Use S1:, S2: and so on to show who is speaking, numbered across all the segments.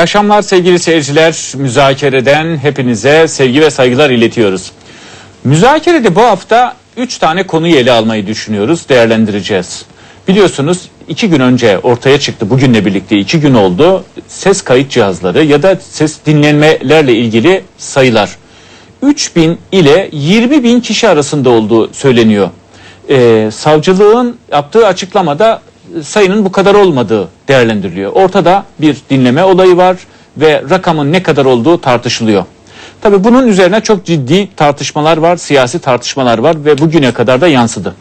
S1: İyi akşamlar sevgili seyirciler. Müzakereden hepinize sevgi ve saygılar iletiyoruz. Müzakerede bu hafta 3 tane konuyu ele almayı düşünüyoruz, değerlendireceğiz. Biliyorsunuz iki gün önce ortaya çıktı, bugünle birlikte iki gün oldu. Ses kayıt cihazları ya da ses dinlenmelerle ilgili sayılar. 3000 ile 20 bin kişi arasında olduğu söyleniyor. Ee, savcılığın yaptığı açıklamada sayının bu kadar olmadığı değerlendiriliyor. Ortada bir dinleme olayı var ve rakamın ne kadar olduğu tartışılıyor. Tabii bunun üzerine çok ciddi tartışmalar var, siyasi tartışmalar var ve bugüne kadar da yansıdı.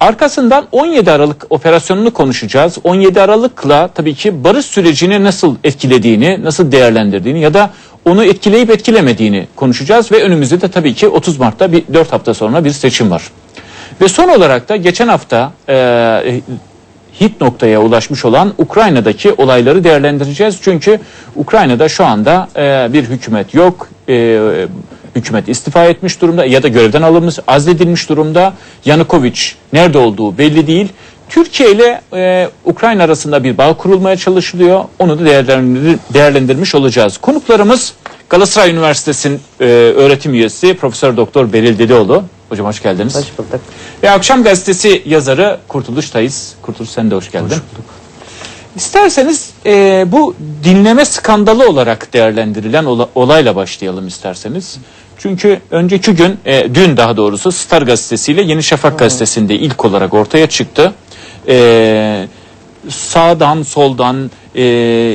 S1: Arkasından 17 Aralık operasyonunu konuşacağız. 17 Aralık'la tabii ki barış sürecini nasıl etkilediğini, nasıl değerlendirdiğini ya da onu etkileyip etkilemediğini konuşacağız ve önümüzde de tabii ki 30 Mart'ta bir 4 hafta sonra bir seçim var. Ve son olarak da geçen hafta e, hit noktaya ulaşmış olan Ukrayna'daki olayları değerlendireceğiz. Çünkü Ukrayna'da şu anda e, bir hükümet yok. E, hükümet istifa etmiş durumda ya da görevden alınmış, azledilmiş durumda. Yanukovic nerede olduğu belli değil. Türkiye ile e, Ukrayna arasında bir bağ kurulmaya çalışılıyor. Onu da değerlendir, değerlendirmiş olacağız. Konuklarımız Galatasaray Üniversitesi'nin e, öğretim üyesi Profesör Doktor Beril Dedeoğlu. Hocam hoş geldiniz.
S2: Hoş bulduk.
S1: Ve Akşam Gazetesi yazarı Kurtuluş Tayız. Kurtuluş sen de hoş geldin. İsterseniz e, bu dinleme skandalı olarak değerlendirilen ola- olayla başlayalım isterseniz. Çünkü önceki gün, e, dün daha doğrusu Star Gazetesi ile Yeni Şafak Gazetesi'nde ilk olarak ortaya çıktı. E, sağdan, soldan e,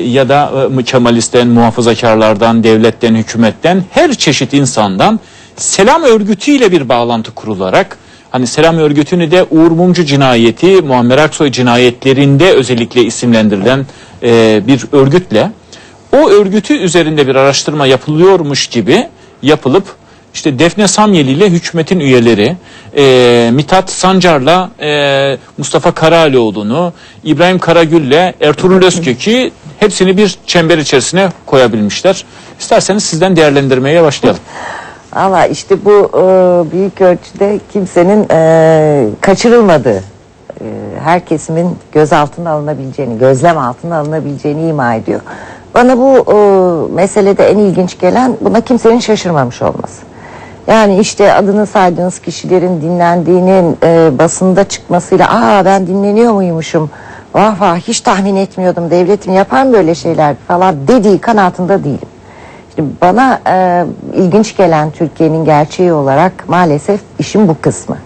S1: ya da e, Kemalist'ten, muhafazakarlardan, devletten, hükümetten her çeşit insandan selam örgütüyle bir bağlantı kurularak hani selam örgütünü de Uğur Mumcu cinayeti, Muammer Aksoy cinayetlerinde özellikle isimlendirilen e, bir örgütle o örgütü üzerinde bir araştırma yapılıyormuş gibi yapılıp işte Defne Samyeli ile hükümetin üyeleri, e, Mithat Sancar'la e, Mustafa Karalioğlu'nu, İbrahim Karagül'le Ertuğrul Özkök'ü hepsini bir çember içerisine koyabilmişler. İsterseniz sizden değerlendirmeye başlayalım.
S2: Ama işte bu e, büyük ölçüde kimsenin e, kaçırılmadığı, e, her kesimin gözaltına alınabileceğini, gözlem altına alınabileceğini ima ediyor. Bana bu e, meselede en ilginç gelen buna kimsenin şaşırmamış olması. Yani işte adını saydığınız kişilerin dinlendiğinin e, basında çıkmasıyla aa ben dinleniyor muymuşum vah vah hiç tahmin etmiyordum devletim yapar mı böyle şeyler falan dediği kanaatinde değilim. Şimdi bana e, ilginç gelen Türkiye'nin gerçeği olarak maalesef işin bu kısmı.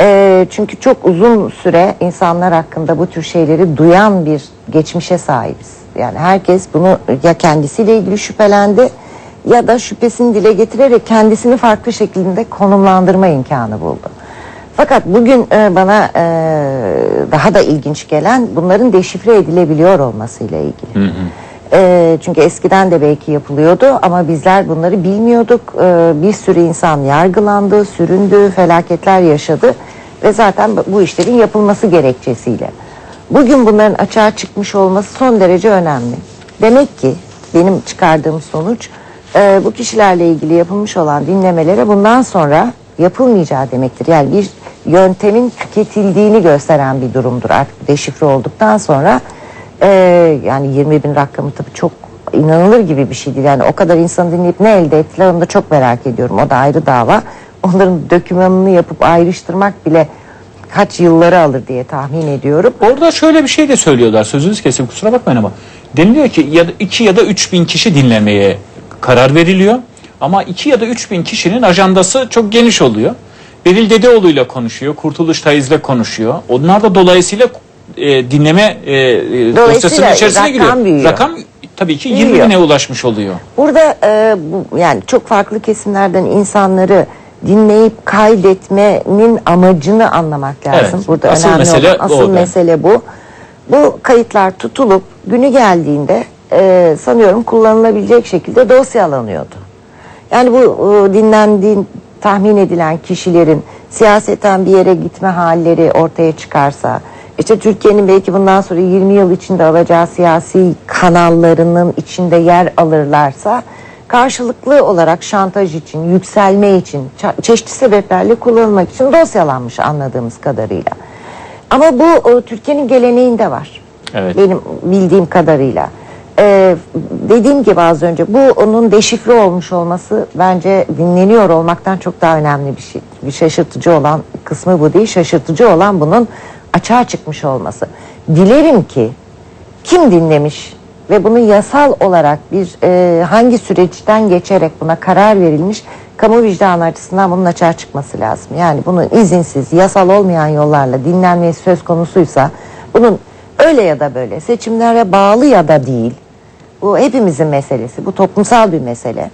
S2: E, çünkü çok uzun süre insanlar hakkında bu tür şeyleri duyan bir geçmişe sahibiz. Yani herkes bunu ya kendisiyle ilgili şüphelendi ya da şüphesini dile getirerek kendisini farklı şekilde konumlandırma imkanı buldu. Fakat bugün e, bana e, daha da ilginç gelen bunların deşifre edilebiliyor olmasıyla ilgili. E, çünkü eskiden de belki yapılıyordu ama bizler bunları bilmiyorduk. E, bir sürü insan yargılandı, süründü, felaketler yaşadı ve zaten bu işlerin yapılması gerekçesiyle. Bugün bunların açığa çıkmış olması son derece önemli. Demek ki benim çıkardığım sonuç e, bu kişilerle ilgili yapılmış olan dinlemelere bundan sonra yapılmayacağı demektir. Yani bir yöntemin tüketildiğini gösteren bir durumdur artık deşifre olduktan sonra. E, yani 20 bin rakamı tabii çok inanılır gibi bir şey değil. Yani o kadar insanı dinleyip ne elde ettiler onu da çok merak ediyorum. O da ayrı dava. Onların dokümanını yapıp ayrıştırmak bile kaç yılları alır diye tahmin ediyorum.
S1: Orada şöyle bir şey de söylüyorlar. Sözünüz kesin kusura bakmayın ama. Deniliyor ki ya da 2 ya da 3 bin kişi dinlemeye karar veriliyor. Ama 2 ya da 3 bin kişinin ajandası çok geniş oluyor. Beril Dedeoğlu'yla konuşuyor. Kurtuluş Tayiz'le konuşuyor. Onlar da dolayısıyla e, dinleme e, dosyasının içerisine
S2: rakam
S1: giriyor.
S2: büyüyor.
S1: Rakam tabii ki 20
S2: Büyüyor.
S1: bine ulaşmış oluyor.
S2: Burada e, bu, yani çok farklı kesimlerden insanları dinleyip kaydetmenin amacını anlamak lazım.
S1: Evet,
S2: Burada
S1: asıl
S2: önemli
S1: mesele
S2: olan asıl mesele bu. Bu kayıtlar tutulup günü geldiğinde e, sanıyorum kullanılabilecek şekilde dosyalanıyordu. Yani bu e, dinlendiğin tahmin edilen kişilerin siyaseten bir yere gitme halleri ortaya çıkarsa, işte Türkiye'nin belki bundan sonra 20 yıl içinde alacağı siyasi kanallarının içinde yer alırlarsa karşılıklı olarak şantaj için, yükselme için, çeşitli sebeplerle kullanılmak için dosyalanmış anladığımız kadarıyla. Ama bu Türkiye'nin geleneğinde var.
S1: Evet.
S2: Benim bildiğim kadarıyla. Ee, dediğim gibi az önce bu onun deşifre olmuş olması bence dinleniyor olmaktan çok daha önemli bir şey. Bir şaşırtıcı olan kısmı bu değil. Şaşırtıcı olan bunun açığa çıkmış olması. Dilerim ki kim dinlemiş ve bunu yasal olarak bir e, hangi süreçten geçerek buna karar verilmiş kamu vicdanı açısından bunun açığa çıkması lazım. Yani bunun izinsiz yasal olmayan yollarla dinlenmesi söz konusuysa bunun öyle ya da böyle seçimlere bağlı ya da değil bu hepimizin meselesi bu toplumsal bir mesele.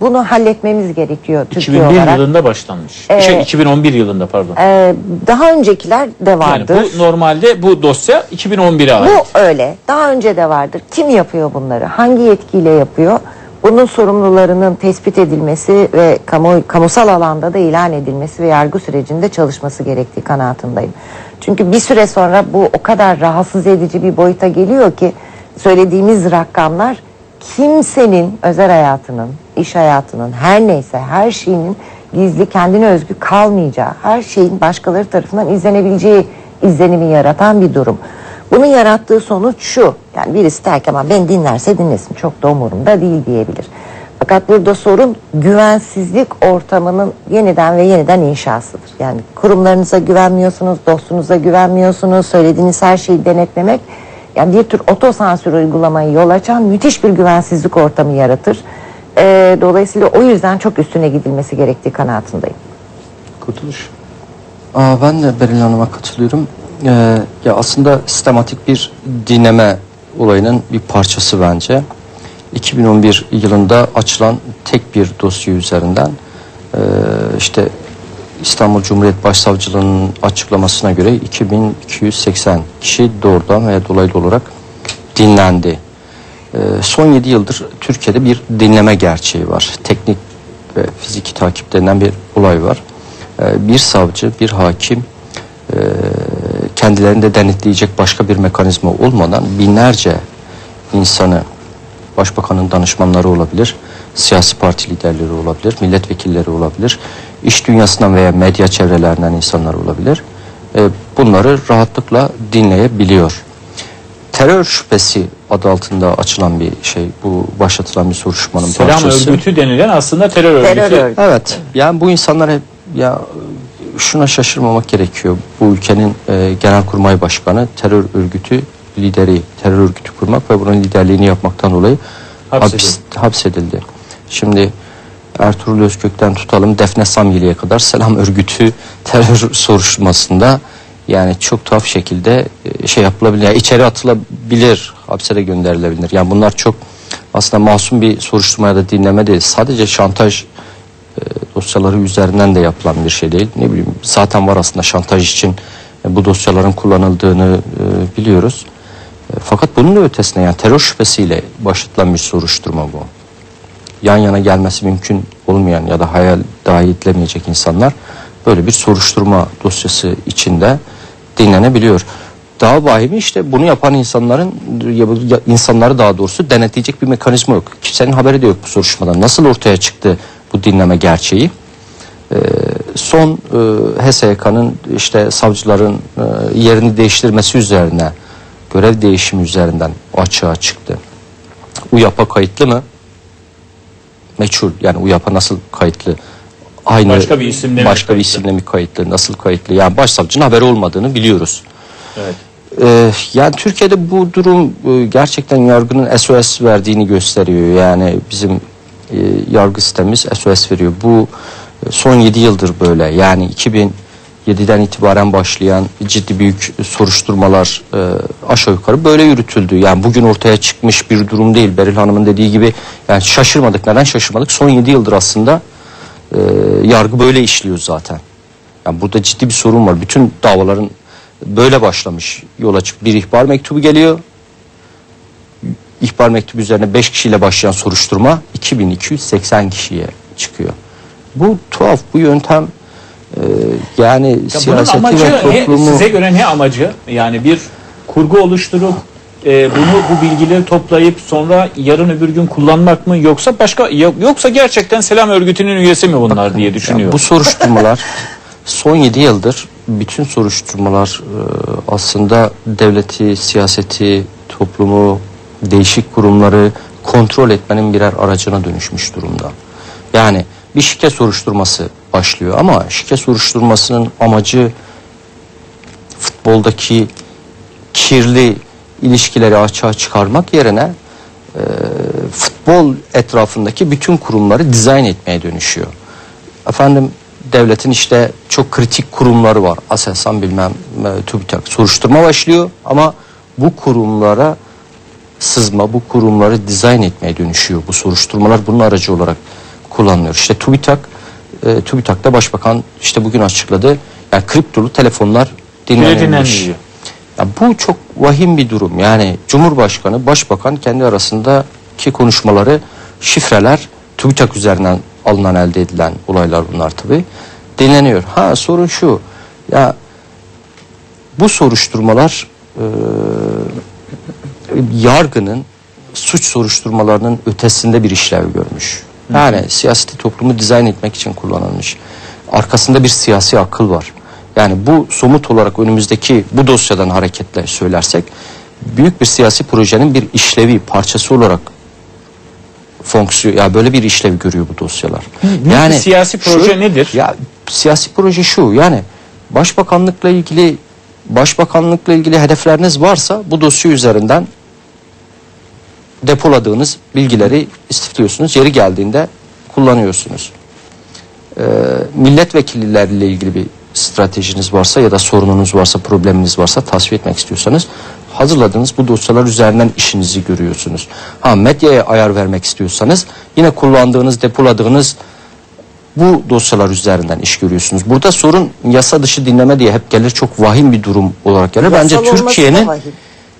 S2: Bunu halletmemiz gerekiyor Türkiye
S1: 2001
S2: olarak.
S1: yılında başlanmış.
S2: Ee,
S1: şey 2011 yılında pardon.
S2: Ee, daha öncekiler de
S1: yani
S2: vardır.
S1: bu normalde bu dosya 2011'e ait.
S2: Bu öyle. Daha önce de vardır. Kim yapıyor bunları? Hangi yetkiyle yapıyor? Bunun sorumlularının tespit edilmesi ve kamu, kamusal alanda da ilan edilmesi ve yargı sürecinde çalışması gerektiği kanaatindeyim. Çünkü bir süre sonra bu o kadar rahatsız edici bir boyuta geliyor ki söylediğimiz rakamlar kimsenin özel hayatının, iş hayatının her neyse her şeyinin gizli kendine özgü kalmayacağı, her şeyin başkaları tarafından izlenebileceği izlenimi yaratan bir durum. Bunun yarattığı sonuç şu. Yani birisi der ki ama beni dinlerse dinlesin çok da umurumda değil diyebilir. Fakat burada sorun güvensizlik ortamının yeniden ve yeniden inşasıdır. Yani kurumlarınıza güvenmiyorsunuz, dostunuza güvenmiyorsunuz, söylediğiniz her şeyi denetlemek yani bir tür otosansür uygulamayı yol açan müthiş bir güvensizlik ortamı yaratır. Ee, dolayısıyla o yüzden çok üstüne gidilmesi gerektiği kanaatindeyim.
S1: Kurtuluş.
S3: Aa, ben de Beril Hanım'a katılıyorum. Ee, ya aslında sistematik bir dinleme olayının bir parçası bence. 2011 yılında açılan tek bir dosya üzerinden e, işte İstanbul Cumhuriyet Başsavcılığı'nın açıklamasına göre 2280 kişi doğrudan veya dolaylı olarak dinlendi. Ee, son 7 yıldır Türkiye'de bir dinleme gerçeği var. Teknik ve fiziki takip denilen bir olay var. Ee, bir savcı, bir hakim e, kendilerinde denetleyecek başka bir mekanizma olmadan binlerce insanı başbakanın danışmanları olabilir, siyasi parti liderleri olabilir, milletvekilleri olabilir, iş dünyasından veya medya çevrelerinden insanlar olabilir. Bunları rahatlıkla dinleyebiliyor. Terör şüphesi adı altında açılan bir şey, bu başlatılan bir soruşturmanın
S1: Selam
S3: parçası.
S1: örgütü denilen aslında terör,
S2: Terör
S1: örgütü.
S2: örgütü.
S3: Evet. Yani bu insanlar hep ya şuna şaşırmamak gerekiyor. Bu ülkenin e, genelkurmay başkanı terör örgütü lideri, terör örgütü kurmak ve bunun liderliğini yapmaktan dolayı
S1: Hapsedildi.
S3: hapis- hapsedildi. Şimdi Ertuğrul Özkök'ten tutalım Defne Samyeli'ye kadar selam örgütü terör soruşturmasında yani çok tuhaf şekilde e, şey yapılabilir. Yani içeri atılabilir, hapse de gönderilebilir. Yani bunlar çok aslında masum bir soruşturmaya da dinleme değil. Sadece şantaj e, dosyaları üzerinden de yapılan bir şey değil. Ne bileyim zaten var aslında şantaj için e, bu dosyaların kullanıldığını biliyoruz. Fakat bunun ötesine yani terör şüphesiyle başlatılan bir soruşturma bu. Yan yana gelmesi mümkün olmayan ya da hayal dahi edilemeyecek insanlar böyle bir soruşturma dosyası içinde dinlenebiliyor. Daha vahimi işte bunu yapan insanların insanları daha doğrusu denetleyecek bir mekanizma yok. Kimsenin haberi de yok bu soruşturmadan. Nasıl ortaya çıktı bu dinleme gerçeği? Ee, son e, HSYK'nın işte savcıların e, yerini değiştirmesi üzerine görev değişimi üzerinden açığa çıktı. UYAP'a kayıtlı mı? Meçhul. Yani UYAP'a nasıl kayıtlı? Aynı
S1: Başka bir isimle mi
S3: başka bir
S1: kayıtlı?
S3: isimle mi kayıtlı? Nasıl kayıtlı? Yani başsavcının haberi olmadığını biliyoruz.
S1: Evet.
S3: Ee, yani Türkiye'de bu durum e, gerçekten yargının SOS verdiğini gösteriyor. Yani bizim e, yargı sistemimiz SOS veriyor. Bu e, son 7 yıldır böyle. Yani 2007'den itibaren başlayan ciddi büyük soruşturmalar e, aşağı yukarı böyle yürütüldü. Yani bugün ortaya çıkmış bir durum değil. Beril Hanım'ın dediği gibi yani şaşırmadık. Neden şaşırmadık? Son 7 yıldır aslında e, yargı böyle işliyor zaten. Yani burada ciddi bir sorun var. Bütün davaların böyle başlamış. Yola çık bir ihbar mektubu geliyor. İhbar mektubu üzerine 5 kişiyle başlayan soruşturma 2280 kişiye çıkıyor. Bu tuhaf, bu yöntem e, yani
S1: Ya
S3: siyaseti
S1: amacı
S3: ve
S1: ne,
S3: toplumu
S1: size göre ne amacı? Yani bir kurgu oluşturup e, bunu bu bilgileri toplayıp sonra yarın öbür gün kullanmak mı yoksa başka yok- yoksa gerçekten selam örgütünün üyesi mi bunlar diye
S3: Yani
S1: düşünüyorum.
S3: bu soruşturmalar son 7 yıldır bütün soruşturmalar e, aslında devleti, siyaseti, toplumu değişik kurumları kontrol etmenin birer aracına dönüşmüş durumda. Yani bir şike soruşturması başlıyor ama şike soruşturmasının amacı futboldaki kirli ilişkileri açığa çıkarmak yerine e, futbol etrafındaki bütün kurumları dizayn etmeye dönüşüyor. Efendim devletin işte çok kritik kurumları var. Aselsan bilmem e, TÜBİTAK soruşturma başlıyor ama bu kurumlara sızma, bu kurumları dizayn etmeye dönüşüyor. Bu soruşturmalar bunun aracı olarak kullanılıyor. İşte TÜBİTAK, e, TÜBİTAK'ta başbakan işte bugün açıkladı. Yani kriptolu telefonlar dinlenilmiş. Ya bu çok vahim bir durum. Yani Cumhurbaşkanı, Başbakan kendi arasındaki konuşmaları şifreler TÜBİTAK üzerinden alınan elde edilen olaylar bunlar tabi. Dinleniyor. Ha sorun şu. Ya bu soruşturmalar e, yargının suç soruşturmalarının ötesinde bir işlev görmüş. Yani siyaseti toplumu dizayn etmek için kullanılmış. Arkasında bir siyasi akıl var. Yani bu somut olarak önümüzdeki bu dosyadan hareketle söylersek büyük bir siyasi projenin bir işlevi parçası olarak fonksiyon ya böyle bir işlev görüyor bu dosyalar.
S1: büyük bir siyasi proje nedir?
S3: Ya siyasi proje şu yani başbakanlıkla ilgili başbakanlıkla ilgili hedefleriniz varsa bu dosya üzerinden depoladığınız bilgileri istifliyorsunuz. Yeri geldiğinde kullanıyorsunuz. Ee, milletvekilleriyle ilgili bir stratejiniz varsa ya da sorununuz varsa, probleminiz varsa tasfiye etmek istiyorsanız hazırladığınız bu dosyalar üzerinden işinizi görüyorsunuz. Ha medyaya ayar vermek istiyorsanız yine kullandığınız, depoladığınız bu dosyalar üzerinden iş görüyorsunuz. Burada sorun yasa dışı dinleme diye hep gelir çok vahim bir durum olarak gelir. Bence
S2: Yasal da
S3: Türkiye'nin.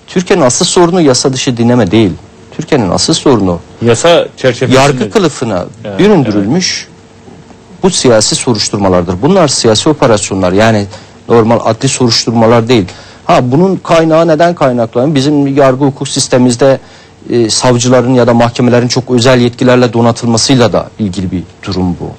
S3: Türkiye'nin asıl sorunu yasa dışı dinleme değil. Türkiye'nin asıl sorunu
S1: Yasa çerçevesinde.
S3: yargı kılıfına
S1: Evet,
S3: büründürülmüş bu siyasi soruşturmalardır. Bunlar siyasi operasyonlar yani normal adli soruşturmalar değil. Ha bunun kaynağı neden kaynaklanıyor? Bizim yargı hukuk sistemimizde e, savcıların ya da mahkemelerin çok özel yetkilerle donatılmasıyla da ilgili bir durum bu.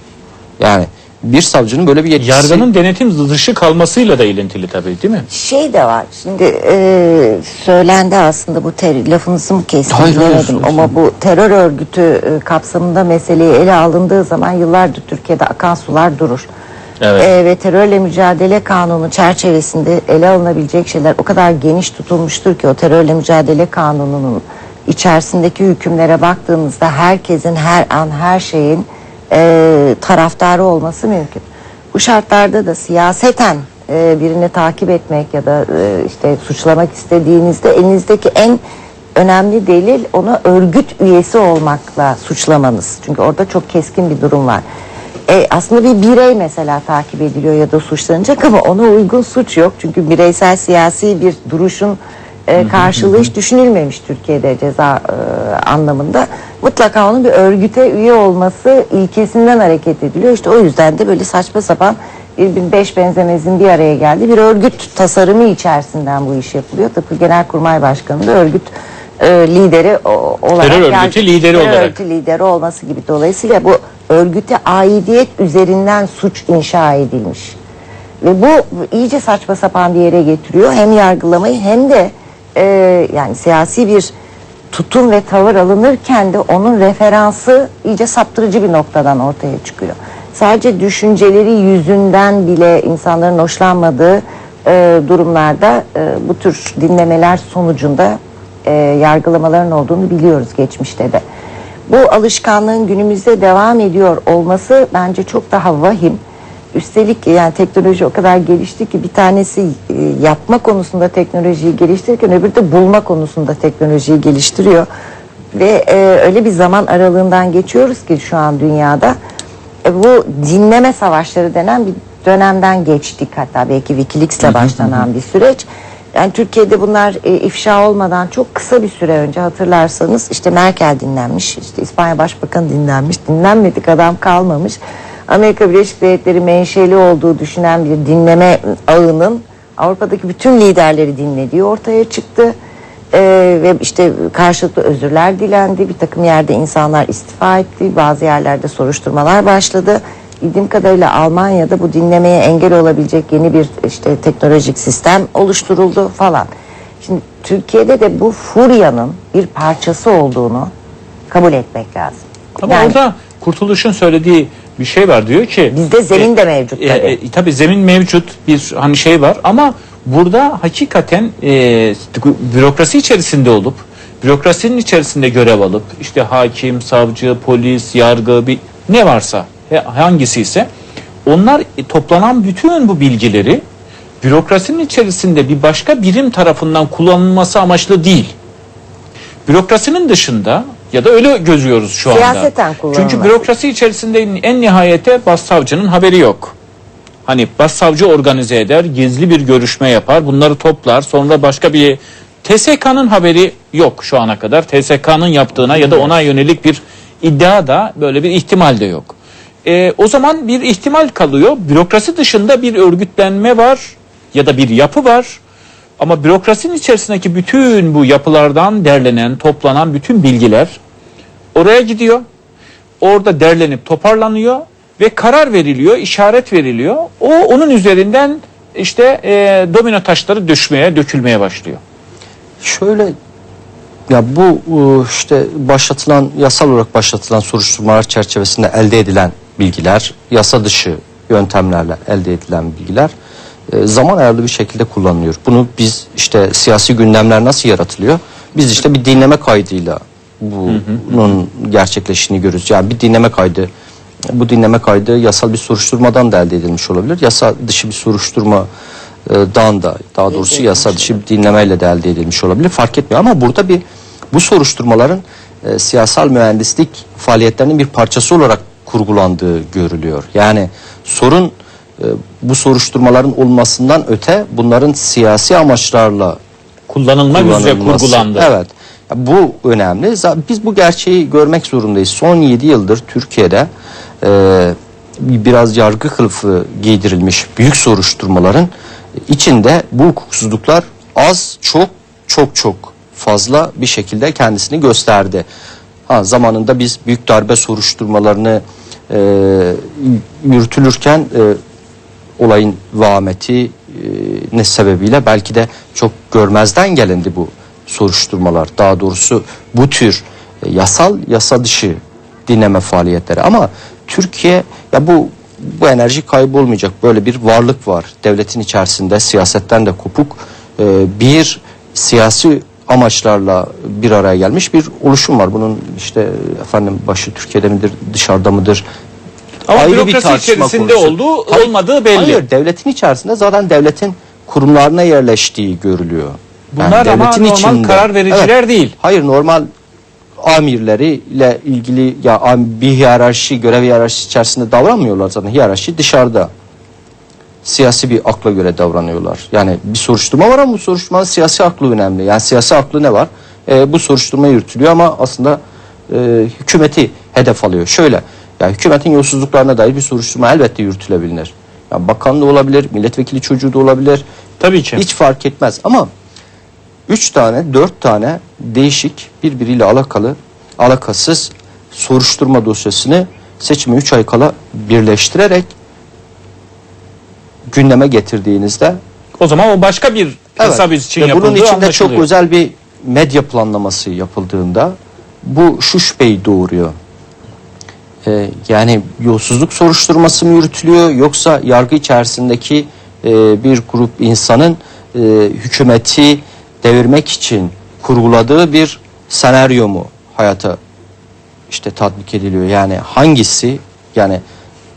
S3: Yani bir savcının böyle bir yetkisi
S1: Yargının denetim dışı kalmasıyla da ilintili tabii değil mi?
S2: Şey de var. Şimdi e, söylendi aslında bu ter, lafınızı mı kestim
S3: Hayır, hayır,
S2: bilemedim
S3: söyle.
S2: ama bu terör örgütü e, kapsamında meseleyi ele alındığı zaman yıllardır Türkiye'de akan sular durur.
S1: Evet.
S2: E, ve terörle mücadele kanunu çerçevesinde ele alınabilecek şeyler o kadar geniş tutulmuştur ki o terörle mücadele kanununun içerisindeki hükümlere baktığımızda herkesin her an her şeyin e, taraftarı olması mümkün. Bu şartlarda da siyaseten e, birini takip etmek ya da e, işte suçlamak istediğinizde elinizdeki en önemli delil onu örgüt üyesi olmakla suçlamanız. Çünkü orada çok keskin bir durum var. E, aslında bir birey mesela takip ediliyor ya da suçlanacak ama ona uygun suç yok. Çünkü bireysel siyasi bir duruşun e, karşılığı hiç düşünülmemiş Türkiye'de ceza e, anlamında. Mutlaka onun bir örgüte üye olması ilkesinden hareket ediliyor. İşte o yüzden de böyle saçma sapan birbirine beş benzemezin bir araya geldi. Bir örgüt tasarımı içerisinden bu iş yapılıyor. Tıpkı Genelkurmay Başkanı da örgüt e, lideri o- olarak.
S1: Terör örgütü
S2: yani-
S1: lideri
S2: terör
S1: olarak.
S2: örgütü lideri olması gibi. Dolayısıyla bu örgüte aidiyet üzerinden suç inşa edilmiş. Ve bu iyice saçma sapan bir yere getiriyor. Hem yargılamayı hem de e, yani siyasi bir tutum ve tavır alınırken de onun referansı iyice saptırıcı bir noktadan ortaya çıkıyor. Sadece düşünceleri yüzünden bile insanların hoşlanmadığı e, durumlarda e, bu tür dinlemeler sonucunda e, yargılamaların olduğunu biliyoruz geçmişte de. Bu alışkanlığın günümüzde devam ediyor olması bence çok daha vahim. Üstelik yani teknoloji o kadar gelişti ki bir tanesi e, yapma konusunda teknolojiyi geliştirirken öbürü de bulma konusunda teknolojiyi geliştiriyor. Ve e, öyle bir zaman aralığından geçiyoruz ki şu an dünyada e, bu dinleme savaşları denen bir dönemden geçtik. Hatta belki Wikileaks'le başlanan bir süreç. Yani Türkiye'de bunlar e, ifşa olmadan çok kısa bir süre önce hatırlarsanız işte Merkel dinlenmiş, işte İspanya Başbakanı dinlenmiş, dinlenmedik adam kalmamış. Amerika Birleşik Devletleri menşeli olduğu düşünen bir dinleme ağının Avrupa'daki bütün liderleri dinlediği ortaya çıktı. Ee, ve işte karşılıklı özürler dilendi. Bir takım yerde insanlar istifa etti. Bazı yerlerde soruşturmalar başladı. Bildiğim kadarıyla Almanya'da bu dinlemeye engel olabilecek yeni bir işte teknolojik sistem oluşturuldu falan. Şimdi Türkiye'de de bu furyanın bir parçası olduğunu kabul etmek lazım.
S1: Ama
S2: Yani
S1: orada Kurtuluş'un söylediği bir şey var. Diyor ki
S2: Bizde zemin de mevcut
S1: e,
S2: tabii.
S1: e, tabii zemin mevcut. Bir hani şey var. Ama burada hakikaten e, bürokrasi içerisinde olup bürokrasinin içerisinde görev alıp işte hakim, savcı, polis, yargı bir ne varsa hangisi ise onlar e, toplanan bütün bu bilgileri bürokrasinin içerisinde bir başka birim tarafından kullanılması amaçlı değil. Bürokrasinin dışında ya da öyle gözüyoruz şu anda.
S2: Siyaseten.
S1: Çünkü bürokrasi içerisinde en nihayete başsavcının haberi yok. Hani başsavcı organize eder, gizli bir görüşme yapar, bunları toplar, sonra başka bir TSK'nın haberi yok şu ana kadar. TSK'nın yaptığına ya da ona yönelik bir iddia da böyle bir ihtimal de yok. Ee, o zaman bir ihtimal kalıyor. Bürokrasi dışında bir örgütlenme var ya da bir yapı var. Ama bürokrasinin içerisindeki bütün bu yapılardan derlenen, toplanan bütün bilgiler oraya gidiyor. Orada derlenip toparlanıyor ve karar veriliyor, işaret veriliyor. O onun üzerinden işte e, domino taşları düşmeye, dökülmeye başlıyor.
S3: Şöyle ya bu e, işte başlatılan yasal olarak başlatılan soruşturmalar çerçevesinde elde edilen bilgiler, yasa dışı yöntemlerle elde edilen bilgiler zaman ayarlı bir şekilde kullanılıyor. Bunu biz işte siyasi gündemler nasıl yaratılıyor? Biz işte bir dinleme kaydıyla bunun gerçekleştiğini görürüz. Yani bir dinleme kaydı bu dinleme kaydı yasal bir soruşturmadan da elde edilmiş olabilir. Yasa dışı bir soruşturmadan da daha doğrusu yasa dışı bir dinlemeyle de elde edilmiş olabilir. Fark etmiyor ama burada bir bu soruşturmaların e, siyasal mühendislik faaliyetlerinin bir parçası olarak kurgulandığı görülüyor. Yani sorun e, bu soruşturmaların olmasından öte bunların siyasi amaçlarla
S1: Kullanılmak üzere kurgulandı.
S3: Evet. Bu önemli. Biz bu gerçeği görmek zorundayız. Son 7 yıldır Türkiye'de e, biraz yargı kılıfı giydirilmiş büyük soruşturmaların içinde bu hukuksuzluklar az çok çok çok fazla bir şekilde kendisini gösterdi. Ha, zamanında biz büyük darbe soruşturmalarını e, yürütülürken e, olayın vahameti e, ne sebebiyle belki de çok görmezden gelindi bu soruşturmalar. Daha doğrusu bu tür e, yasal yasa dışı dinleme faaliyetleri ama Türkiye ya bu bu enerji kaybolmayacak böyle bir varlık var devletin içerisinde siyasetten de kopuk e, bir siyasi amaçlarla bir araya gelmiş bir oluşum var. Bunun işte efendim başı Türkiye'de midir dışarıda mıdır
S1: Ama
S3: ayrı bir tartışma
S1: içerisinde
S3: konusu.
S1: olduğu,
S3: Hayır,
S1: olmadığı belli.
S3: Hayır, devletin içerisinde zaten devletin kurumlarına yerleştiği görülüyor.
S1: Bunlar ama normal karar vericiler değil.
S3: Hayır, normal amirleriyle ilgili ya bir hiyerarşi, görev hiyerarşisi içerisinde davranmıyorlar zaten. Hiyerarşi dışarıda. Siyasi bir akla göre davranıyorlar. Yani bir soruşturma var ama bu soruşturmanın siyasi aklı önemli. Yani siyasi aklı ne var? Ee, bu soruşturma yürütülüyor ama aslında e, hükümeti hedef alıyor. Şöyle, ya hükümetin yolsuzluklarına dair bir soruşturma elbette yürütülebilir. Ya bakan da olabilir, milletvekili çocuğu da olabilir.
S1: Tabii ki.
S3: Hiç fark etmez ama üç tane, dört tane değişik birbiriyle alakalı, alakasız soruşturma dosyasını seçime üç ay kala birleştirerek gündeme getirdiğinizde
S1: O zaman o başka bir hesap için yapıldığı
S3: bunun içinde çok
S1: anlaşılıyor.
S3: özel bir medya planlaması yapıldığında bu şu şüpheyi doğuruyor. Ee, yani yolsuzluk soruşturması mı yürütülüyor yoksa yargı içerisindeki e, bir grup insanın e, hükümeti devirmek için kurguladığı bir senaryo mu hayata işte tatbik ediliyor. Yani hangisi yani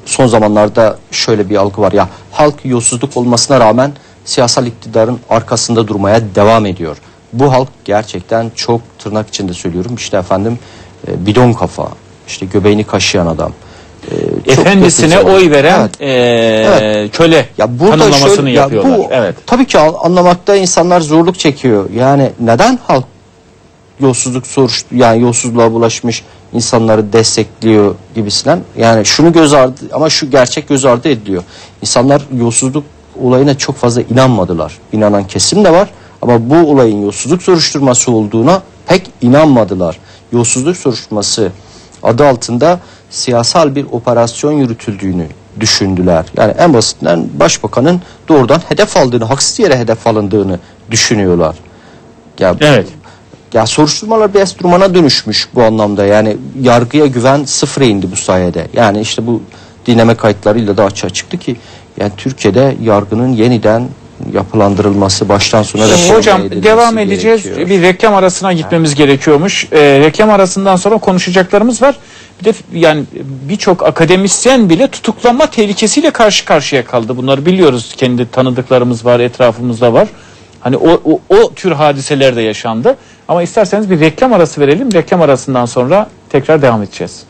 S3: son zamanlarda şöyle bir algı var ya halk yolsuzluk olmasına rağmen siyasal iktidarın arkasında durmaya devam ediyor. Bu halk gerçekten çok tırnak içinde söylüyorum işte efendim e, bidon kafa işte göbeğini kaşıyan adam. E,
S1: Efendisine oy veren
S3: Evet.
S1: eee,
S3: Evet.
S1: köle
S3: Ya burada
S1: tanımlamasını
S3: şöyle, ya
S1: yapıyorlar.
S3: bu
S1: evet.
S3: tabii ki an- anlamakta insanlar zorluk çekiyor. Yani neden halk yolsuzluk soruş yani yolsuzluğa bulaşmış insanları destekliyor gibisinden. Yani şunu göz ardı ama şu gerçek göz ardı ediliyor. İnsanlar yolsuzluk olayına çok fazla inanmadılar. İnanan kesim de var ama bu olayın yolsuzluk soruşturması olduğuna pek inanmadılar. Yolsuzluk soruşturması adı altında siyasal bir operasyon yürütüldüğünü düşündüler. Yani en basitinden başbakanın doğrudan hedef aldığını, haksız yere hedef alındığını düşünüyorlar. Ya,
S1: Evet.
S3: ya soruşturmalar bir enstrümana dönüşmüş bu anlamda. Yani yargıya güven sıfıra indi bu sayede. Yani işte bu dinleme kayıtlarıyla da açığa çıktı ki yani Türkiye'de yargının yeniden yapılandırılması baştan sona reform
S1: Hocam devam edeceğiz.
S3: gerekiyor.
S1: Bir reklam arasına gitmemiz gerekiyormuş. Ee, reklam arasından sonra konuşacaklarımız var. Bir de yani birçok akademisyen bile tutuklanma tehlikesiyle karşı karşıya kaldı. Bunları biliyoruz. Kendi tanıdıklarımız var, etrafımızda var. Hani o, o, o tür hadiseler de yaşandı. Ama isterseniz bir reklam arası verelim. Reklam arasından sonra tekrar devam edeceğiz.